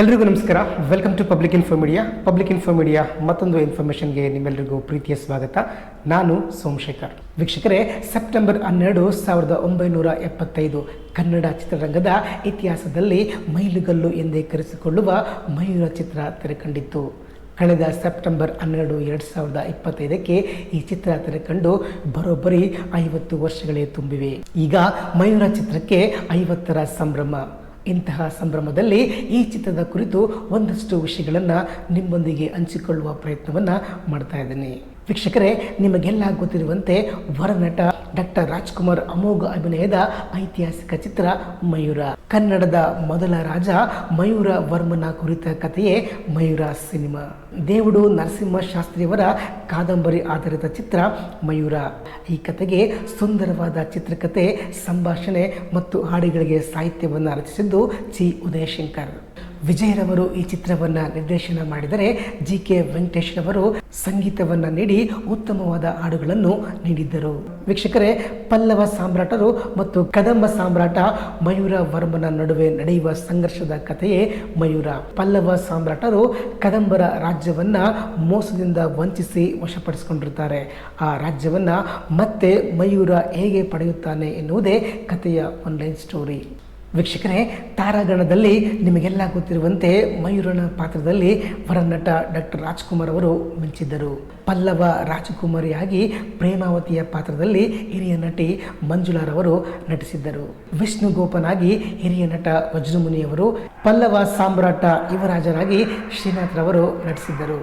ಎಲ್ರಿಗೂ ನಮಸ್ಕಾರ. Welcome to public info media public info media ಮತ್ತೊಂದು ಇನ್ಫಾರ್ಮೇಷನ್ಗೆ ನಿಮ್ಮೆಲ್ಲರಿಗೂ ಪ್ರೀತಿಯ ಸ್ವಾಗತ. ನಾನು ಸೋಮಶೇಖರ್. ವೀಕ್ಷಕರೇ ಸೆಪ್ಟೆಂಬರ್ ಹನ್ನೆರಡು ಸಾವಿರದ ಒಂಬೈನೂರ ಎಪ್ಪತ್ತೈದು ಕನ್ನಡ ಚಿತ್ರರಂಗದ ಇತಿಹಾಸದಲ್ಲಿ ಮೈಲುಗಲ್ಲು ಎಂದೇ ಕರೆಸಿಕೊಳ್ಳುವ ಮಯೂರ ಚಿತ್ರ ತೆರೆಕಂಡಿತ್ತು. ಕಳೆದ ಸೆಪ್ಟೆಂಬರ್ ಹನ್ನೆರಡು ಎರಡು ಸಾವಿರದ ಇಪ್ಪತ್ತೈದಕ್ಕೆ ಈ ಚಿತ್ರ ತೆರೆಕಂಡು ಬರೋಬ್ಬರಿ ಐವತ್ತು ವರ್ಷಗಳೇ ತುಂಬಿವೆ. ಈಗ ಮಯೂರ ಚಿತ್ರಕ್ಕೆ ಐವತ್ತರ ಸಂಭ್ರಮ. ಇಂತಹ ಸಂಭ್ರಮದಲ್ಲಿ ಈ ಚಿತ್ರದ ಕುರಿತು ಒಂದಷ್ಟು ವಿಷಯಗಳನ್ನು ನಿಮ್ಮೊಂದಿಗೆ ಹಂಚಿಕೊಳ್ಳುವ ಪ್ರಯತ್ನವನ್ನು ಮಾಡ್ತಾ ಇದ್ದೀನಿ. ವೀಕ್ಷಕರೇ, ನಿಮಗೆಲ್ಲ ಗೊತ್ತಿರುವಂತೆ ವರನಟ ಡಾಕ್ಟರ್ ರಾಜ್ಕುಮಾರ್ ಅಮೋಘ ಅಭಿನಯದ ಐತಿಹಾಸಿಕ ಚಿತ್ರ ಮಯೂರ. ಕನ್ನಡದ ಮೊದಲ ರಾಜ ಮಯೂರ ವರ್ಮನ ಕುರಿತ ಕಥೆಯೇ ಮಯೂರ ಸಿನಿಮಾ. ದೇವುಡು ನರಸಿಂಹ ಶಾಸ್ತ್ರಿಯವರ ಕಾದಂಬರಿ ಆಧಾರಿತ ಚಿತ್ರ ಮಯೂರ. ಈ ಕಥೆಗೆ ಸುಂದರವಾದ ಚಿತ್ರಕಥೆ ಸಂಭಾಷಣೆ ಮತ್ತು ಹಾಡಿಗಳಿಗೆ ಸಾಹಿತ್ಯವನ್ನು ರಚಿಸಿದ್ದು ಚಿ ಉದಯಶಂಕರ್. ವಿಜಯರವರು ಈ ಚಿತ್ರವನ್ನು ನಿರ್ದೇಶನ ಮಾಡಿದರೆ ಜಿ ಕೆ ವೆಂಕಟೇಶ್ ರವರು ಸಂಗೀತವನ್ನು ನೀಡಿ ಉತ್ತಮವಾದ ಹಾಡುಗಳನ್ನು ನೀಡಿದ್ದರು. ವೀಕ್ಷಕರೇ, ಪಲ್ಲವ ಸಾಮ್ರಾಟರು ಮತ್ತು ಕದಂಬ ಸಾಮ್ರಾಟ ಮಯೂರ ವರ್ಮನ ನಡುವೆ ನಡೆಯುವ ಸಂಘರ್ಷದ ಕಥೆಯೇ ಮಯೂರ. ಪಲ್ಲವ ಸಾಮ್ರಾಟರು ಕದಂಬರ ರಾಜ್ಯವನ್ನ ಮೋಸದಿಂದ ವಂಚಿಸಿ ವಶಪಡಿಸಿಕೊಂಡಿರುತ್ತಾರೆ. ಆ ರಾಜ್ಯವನ್ನ ಮತ್ತೆ ಮಯೂರ ಹೇಗೆ ಪಡೆಯುತ್ತಾನೆ ಎನ್ನುವುದೇ ಕಥೆಯ ಒನ್ಲೈನ್ ಸ್ಟೋರಿ ವೀಕ್ಷಕರೇ, ತಾರಾಗಣದಲ್ಲಿ ನಿಮಗೆಲ್ಲ ಗೊತ್ತಿರುವಂತೆ ಮಯೂರನ ಪಾತ್ರದಲ್ಲಿ ವರನಟ ಡಾಕ್ಟರ್ ರಾಜ್ಕುಮಾರ್ ಅವರು ಮಿಂಚಿದ್ದರು. ಪಲ್ಲವ ರಾಜಕುಮಾರಿಯಾಗಿ ಪ್ರೇಮಾವತಿಯ ಪಾತ್ರದಲ್ಲಿ ಹಿರಿಯ ನಟಿ ಮಂಜುಳಾರವರು ನಟಿಸಿದ್ದರು. ವಿಷ್ಣು ಗೋಪನಾಗಿ ಹಿರಿಯ ನಟ ವಜ್ರಮುನಿಯವರು, ಪಲ್ಲವ ಸಾಮ್ರಾಟ ಯುವರಾಜರಾಗಿ ಶ್ರೀನಾಥ್ರವರು ನಟಿಸಿದ್ದರು.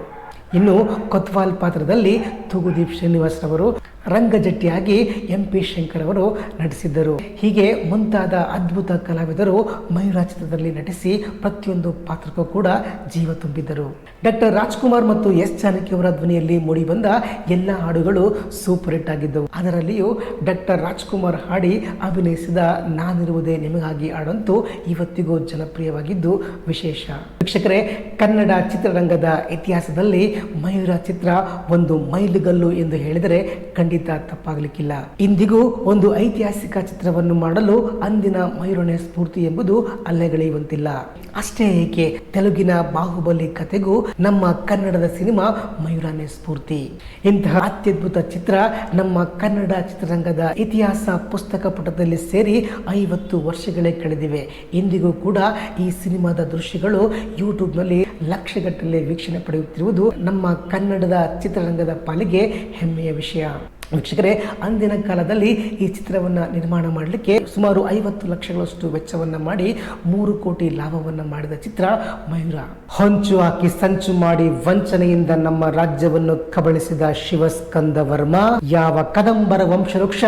ಇನ್ನು ಕೊತ್ವಾಲ್ ಪಾತ್ರದಲ್ಲಿ ತುಗುದೀಪ್ ಶ್ರೀನಿವಾಸ್ ರವರು ರಂಗಜಟ್ಟಿಯಾಗಿ ಎಂ ಪಿ ಶಂಕರ್ ಅವರು ನಟಿಸಿದ್ದರು. ಹೀಗೆ ಮುಂತಾದ ಅದ್ಭುತ ಕಲಾವಿದರು ಮಯೂರ ಚಿತ್ರದಲ್ಲಿ ನಟಿಸಿ ಪ್ರತಿಯೊಂದು ಪಾತ್ರಕ್ಕೂ ಕೂಡ ಜೀವ ತುಂಬಿದ್ದರು. ಡಾಕ್ಟರ್ ರಾಜ್ಕುಮಾರ್ ಮತ್ತು ಎಸ್. ಜಾನಕಿ ಅವರ ಧ್ವನಿಯಲ್ಲಿ ಮೂಡಿಬಂದ ಎಲ್ಲ ಹಾಡುಗಳು ಸೂಪರ್ ಹಿಟ್ ಆಗಿದ್ದವು. ಅದರಲ್ಲಿಯೂ ಡಾಕ್ಟರ್ ರಾಜ್ಕುಮಾರ್ ಹಾಡಿ ಅಭಿನಯಿಸಿದ ನಾನಿರುವುದೇ ನಿಮಗಾಗಿ ಹಾಡಂತೂ ಇವತ್ತಿಗೂ ಜನಪ್ರಿಯವಾಗಿದ್ದು ವಿಶೇಷ. ವೀಕ್ಷಕರೇ, ಕನ್ನಡ ಚಿತ್ರರಂಗದ ಇತಿಹಾಸದಲ್ಲಿ ಮಯೂರ ಚಿತ್ರ ಒಂದು ಮೈಲುಗಲ್ಲು ಎಂದು ಹೇಳಿದರೆ ಖಂಡಿತ ತಪ್ಪಾಗಲಿಕ್ಕಿಲ್ಲ. ಇಂದಿಗೂ ಒಂದು ಐತಿಹಾಸಿಕ ಚಿತ್ರವನ್ನು ಮಾಡಲು ಅಂದಿನ ಮಯೂರನೇ ಸ್ಫೂರ್ತಿ ಎಂಬುದು ಅಲ್ಲೆಗಳೆಯುವಂತಿಲ್ಲ. ಅಷ್ಟೇ ಏಕೆ, ತೆಲುಗಿನ ಬಾಹುಬಲಿ ಕಥೆಗೂ ನಮ್ಮ ಕನ್ನಡದ ಸಿನಿಮಾ ಮಯೂರನೇ ಸ್ಫೂರ್ತಿ. ಇಂತಹ ಅತ್ಯದ್ಭುತ ಚಿತ್ರ ನಮ್ಮ ಕನ್ನಡ ಚಿತ್ರರಂಗದ ಇತಿಹಾಸ ಪುಸ್ತಕ ಪುಟದಲ್ಲಿ ಸೇರಿ ಐವತ್ತು ವರ್ಷಗಳೇ ಕಳೆದಿವೆ. ಇಂದಿಗೂ ಕೂಡ ಈ ಸಿನಿಮಾದ ದೃಶ್ಯಗಳು ಯೂಟ್ಯೂಬ್ನಲ್ಲಿ ಲಕ್ಷಗಟ್ಟಲೆ ವೀಕ್ಷಣೆ ಪಡೆಯುತ್ತಿರುವುದು ನಮ್ಮ ಕನ್ನಡದ ಚಿತ್ರರಂಗದ ಪಾಲಿಗೆ ಹೆಮ್ಮೆಯ ವಿಷಯ. ವೀಕ್ಷಕರೇ, ಅಂದಿನ ಕಾಲದಲ್ಲಿ ಈ ಚಿತ್ರವನ್ನು ನಿರ್ಮಾಣ ಮಾಡಲಿಕ್ಕೆ ಸುಮಾರು ಐವತ್ತು ಲಕ್ಷಗಳಷ್ಟು ವೆಚ್ಚವನ್ನು ಮಾಡಿ ಮೂರು ಕೋಟಿ ಲಾಭವನ್ನು ಮಾಡಿದ ಚಿತ್ರ ಮಯೂರ. ಹೊಂಚು ಹಾಕಿ ಸಂಚು ಮಾಡಿ ವಂಚನೆಯಿಂದ ನಮ್ಮ ರಾಜ್ಯವನ್ನು ಕಬಳಿಸಿದ ಶಿವಸ್ಕಂದ ವರ್ಮ ಯಾವ ಕದಂಬರ ವಂಶವೃಕ್ಷ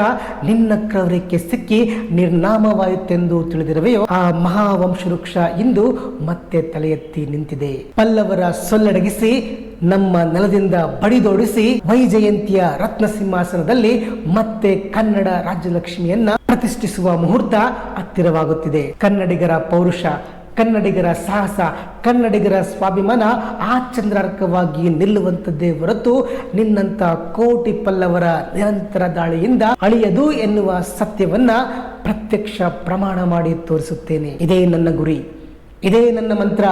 ನಿನ್ನ ಕ್ರೌರ್ಯಕ್ಕೆ ಸಿಕ್ಕಿ ನಿರ್ನಾಮವಾಯಿತೆಂದು ತಿಳಿದಿರುವೆಯೋ, ಆ ಮಹಾವಂಶವೃಕ್ಷ ಇಂದು ಮತ್ತೆ ತಲೆ ಎತ್ತಿ ನಿಂತಿದೆ. ಪಲ್ಲವರ ಸೊಲ್ಲಡಗಿಸಿ, ನಮ್ಮ ನೆಲದಿಂದ ಬಡಿದೋಡಿಸಿ ವೈಜಯಂತಿಯ ರತ್ನ ಸಿಂಹಾಸನದಲ್ಲಿ ಮತ್ತೆ ಕನ್ನಡ ರಾಜ್ಯಲಕ್ಷ್ಮಿಯನ್ನ ಪ್ರತಿಷ್ಠಿಸುವ ಮುಹೂರ್ತ ಹತ್ತಿರವಾಗುತ್ತಿದೆ. ಕನ್ನಡಿಗರ ಪೌರುಷ, ಕನ್ನಡಿಗರ ಸಾಹಸ, ಕನ್ನಡಿಗರ ಸ್ವಾಭಿಮಾನ ಆಚಂದ್ರಾರ್ಕವಾಗಿ ನಿಲ್ಲುವಂಥದ್ದೇ ಹೊರತು ನಿನ್ನಂಥ ಕೋಟಿ ಪಲ್ಲವರ ನಿರಂತರ ದಾಳಿಯಿಂದ ಅಳಿಯದು ಎನ್ನುವ ಸತ್ಯವನ್ನ ಪ್ರತ್ಯಕ್ಷ ಪ್ರಮಾಣ ಮಾಡಿ ತೋರಿಸುತ್ತೇನೆ. ಇದೇ ನನ್ನ ಗುರಿ. ಇದೇ ನನ್ನ ಮಂತ್ರ.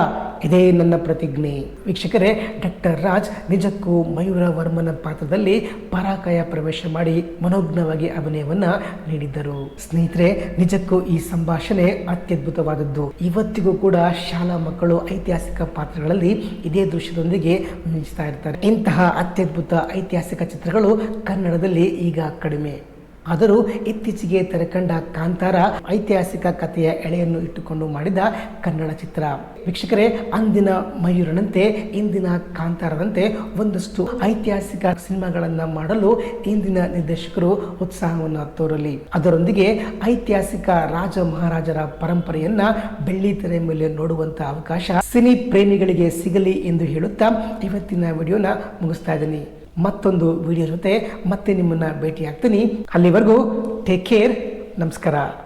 ಇದೇ ನನ್ನ ಪ್ರತಿಜ್ಞೆ. ವೀಕ್ಷಕರೇ, ಡಾಕ್ಟರ್ ರಾಜ್ ನಿಜಕ್ಕೂ ಮಯೂರ ವರ್ಮನ ಪಾತ್ರದಲ್ಲಿ ಪರಾಕಾಯ ಪ್ರವೇಶ ಮಾಡಿ ಮನೋಜ್ಞವಾಗಿ ಅಭಿನಯವನ್ನ ನೀಡಿದ್ದರು. ಸ್ನೇಹಿತರೆ, ನಿಜಕ್ಕೂ ಈ ಸಂಭಾಷಣೆ ಅತ್ಯದ್ಭುತವಾದದ್ದು. ಇವತ್ತಿಗೂ ಕೂಡ ಶಾಲಾ ಮಕ್ಕಳು ಐತಿಹಾಸಿಕ ಪಾತ್ರಗಳಲ್ಲಿ ಇದೇ ದೃಶ್ಯದೊಂದಿಗೆ ಮಿಂಚ್ತಾ ಇರ್ತಾರೆ. ಇಂತಹ ಅತ್ಯದ್ಭುತ ಐತಿಹಾಸಿಕ ಚಿತ್ರಗಳು ಕನ್ನಡದಲ್ಲಿ ಈಗ ಕಡಿಮೆ. ಆದರೂ ಇತ್ತೀಚೆಗೆ ತೆರೆಕಂಡ ಕಾಂತಾರ ಐತಿಹಾಸಿಕ ಕಥೆಯ ಎಳೆಯನ್ನು ಇಟ್ಟುಕೊಂಡು ಮಾಡಿದ ಕನ್ನಡ ಚಿತ್ರ. ವೀಕ್ಷಕರೇ, ಅಂದಿನ ಮಯೂರನಂತೆ ಇಂದಿನ ಕಾಂತಾರದಂತೆ ಒಂದಷ್ಟು ಐತಿಹಾಸಿಕ ಸಿನಿಮಾಗಳನ್ನ ಮಾಡಲು ಇಂದಿನ ನಿರ್ದೇಶಕರು ಉತ್ಸಾಹವನ್ನು ತೋರಲಿ. ಅದರೊಂದಿಗೆ ಐತಿಹಾಸಿಕ ರಾಜ ಮಹಾರಾಜರ ಪರಂಪರೆಯನ್ನ ಬೆಳ್ಳಿ ತೆರೆ ಮೇಲೆ ನೋಡುವಂತ ಅವಕಾಶ ಸಿನಿ ಪ್ರೇಮಿಗಳಿಗೆ ಸಿಗಲಿ ಎಂದು ಹೇಳುತ್ತಾ ಇವತ್ತಿನ ವಿಡಿಯೋನ ಮುಗಿಸ್ತಾ ಇದ್ದೀನಿ. ಮತ್ತೊಂದು ವಿಡಿಯೋ ಜೊತೆ ಮತ್ತೆ ನಿಮ್ಮನ್ನು ಭೇಟಿಯಾಗ್ತೀನಿ. ಅಲ್ಲಿವರೆಗೂ ಟೇಕ್ ಕೇರ್ ನಮಸ್ಕಾರ.